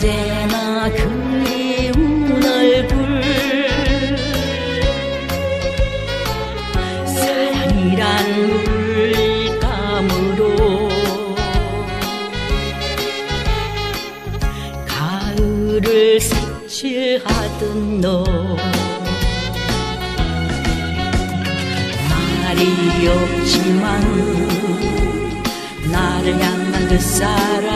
언제나 그리운 얼굴. 사랑이란 물감으로 가을을 색칠하던 너. 말이 없지만 나를 향한 그 사랑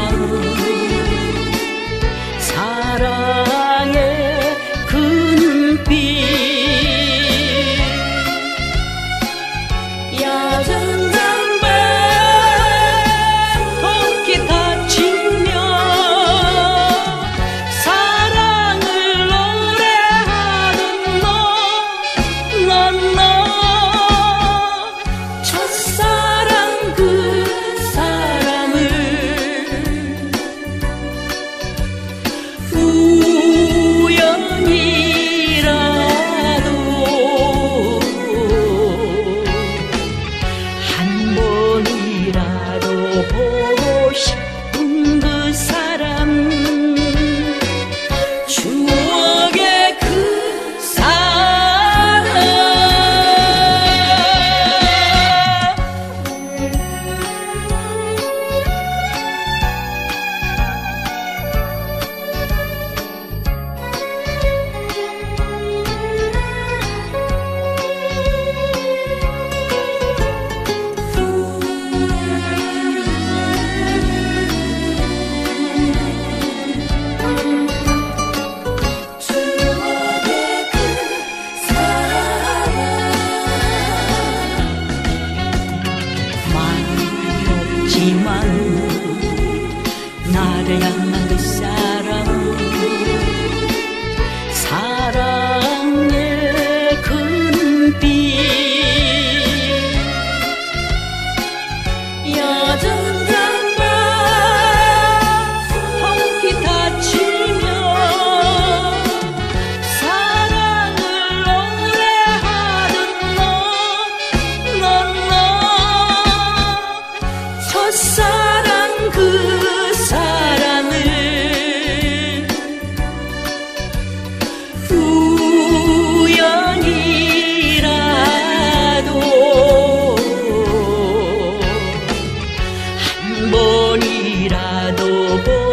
나를 향한 그 사랑 사랑의 금빛. らどこ